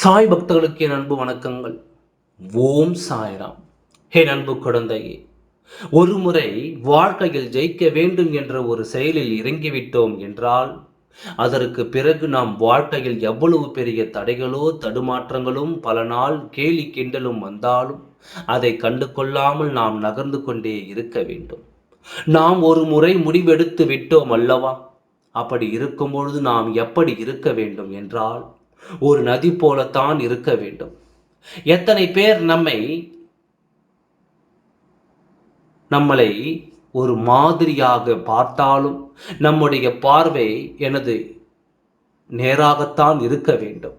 சாய் பக்தர்களுக்கு என் அன்பு வணக்கங்கள். ஓம் சாய்ராம். ஹே அன்பு குழந்தையே ஒரு முறை வாழ்க்கையில் ஜெயிக்க வேண்டும் என்ற ஒரு செயலில் இறங்கிவிட்டோம் என்றால் அதற்கு பிறகு நாம் வாழ்க்கையில் எவ்வளவு பெரிய தடைகளோ தடுமாற்றங்களும் பல நாள் கேலி கிண்டலும் வந்தாலும் அதை கண்டு கொள்ளாமல் நாம் நகர்ந்து கொண்டே இருக்க வேண்டும். நாம் ஒரு முறை முடிவெடுத்து விட்டோம் அல்லவா? அப்படி இருக்கும் பொழுது நாம் எப்படி இருக்க வேண்டும் என்றால் ஒரு நதி போலத்தான் இருக்க வேண்டும். எத்தனை பேர் நம்மை நம்மளை ஒரு மாதிரியாக பார்த்தாலும் நம்முடைய பார்வை எனது நேராகத்தான் இருக்க வேண்டும்.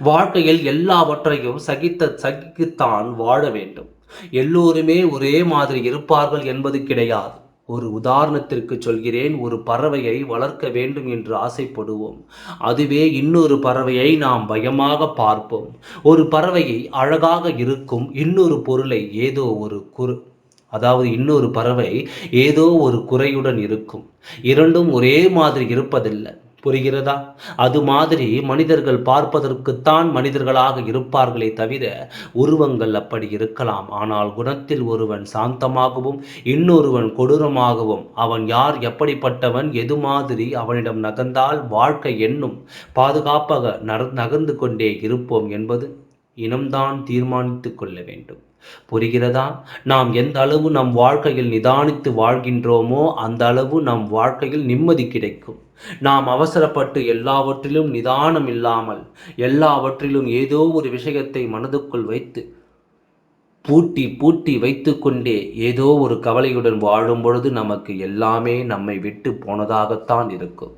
வாழ்க்கையில் எல்லாவற்றையும் சகித்த சகித்துத்தான் வாழ வேண்டும். எல்லோருமே ஒரே மாதிரி இருப்பார்கள் என்பது கிடையாது. ஒரு உதாரணத்திற்கு சொல்கிறேன் ஒரு பறவையை வளர்க்க வேண்டும் என்று ஆசைப்படுவோம். அதுவே இன்னொரு பறவையை நாம் பயமாக பார்ப்போம். ஒரு பறவையை அழகாக இருக்கும் இன்னொரு பொருளை ஏதோ ஒரு குறு அதாவது இன்னொரு பறவை ஏதோ ஒரு குறையுடன் இருக்கும். இரண்டும் ஒரே மாதிரி இருப்பதில்லை. புரிகிறதா? அது மாதிரி மனிதர்கள் பார்ப்பதற்குத்தான் மனிதர்களாக இருப்பார்களே தவிர உருவங்கள் அப்படி இருக்கலாம். ஆனால் குணத்தில் ஒருவன் சாந்தமாகவும் இன்னொருவன் கொடூரமாகவும் அவன் யார் எப்படிப்பட்டவன் எது மாதிரி அவனிடம் நகர்ந்தால் வாழ்க்கை என்னும் பாதுகாப்பாக நகர்ந்து கொண்டே இருப்போம் என்பது இனம்தான் தீர்மானித்து கொள்ள வேண்டும். புரிகிறதா? நாம் எந்த அளவு நம் வாழ்க்கையில் நிதானித்து வாழ்கின்றோமோ அந்த அளவு நம் வாழ்க்கையில் நிம்மதி கிடைக்கும். நாம் அவசரப்பட்டு எல்லாவற்றிலும் நிதானம் இல்லாமல் எல்லாவற்றிலும் ஏதோ ஒரு விஷயத்தை மனதுக்குள் வைத்து பூட்டி பூட்டி வைத்து கொண்டே ஏதோ ஒரு கவலையுடன் வாழும் பொழுது நமக்கு எல்லாமே நம்மை விட்டு போனதாகத்தான் இருக்கும்.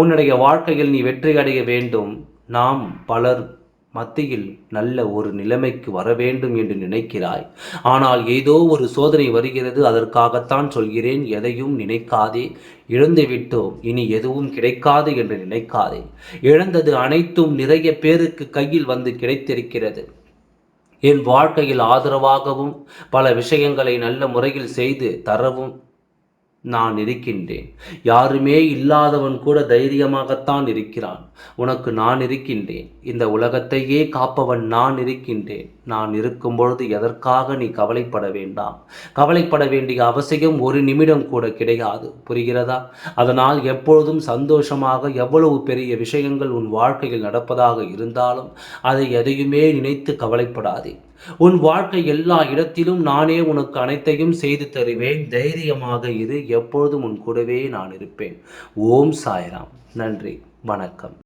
உன்னுடைய வாழ்க்கையில் நீ வெற்றி அடைய வேண்டும். நாம் பலர் மத்தியில் நல்ல ஒரு நிலைமைக்கு வர வேண்டும் என்று நினைக்கிறாய். ஆனால் ஏதோ ஒரு சோதனை வருகிறது அதற்காகத்தான் சொல்கிறேன் எதையும் நினைக்காதே. இழந்து விட்டோம் இனி எதுவும் கிடைக்காது என்று நினைக்காதே. இழந்தது அனைத்தும் நிறைய பேருக்கு கையில் வந்து கிடைத்திருக்கிறது. என் வாழ்க்கையில் ஆதரவாகவும் பல விஷயங்களை நல்ல முறையில் செய்து தரவும் நான் இருக்கின்றேன். யாருமே இல்லாதவன் கூட தைரியமாகத்தான் இருக்கிறான். உனக்கு நான் இருக்கின்றேன். இந்த உலகத்தையே காப்பவன் நான் இருக்கின்றேன். நான் இருக்கும் பொழுது எதற்காக நீ கவலைப்பட வேண்டாம்? கவலைப்பட வேண்டிய அவசியம் ஒரு நிமிடம் கூட கிடையாது. புரிகிறதா? அதனால் எப்பொழுதும் சந்தோஷமாக எவ்வளவு பெரிய விஷயங்கள் உன் வாழ்க்கையில் நடப்பதாக இருந்தாலும் அதை எதையுமே நினைத்து கவலைப்படாதே. உன் வாழ்க்கை எல்லா இடத்திலும் நானே உனக்கு அனைத்தையும் செய்து தருவேன். தைரியமாக இரு. எப்பொழுதும் உன் கூடவே நான் இருப்பேன். ஓம் சாய்ராம். நன்றி. வணக்கம்.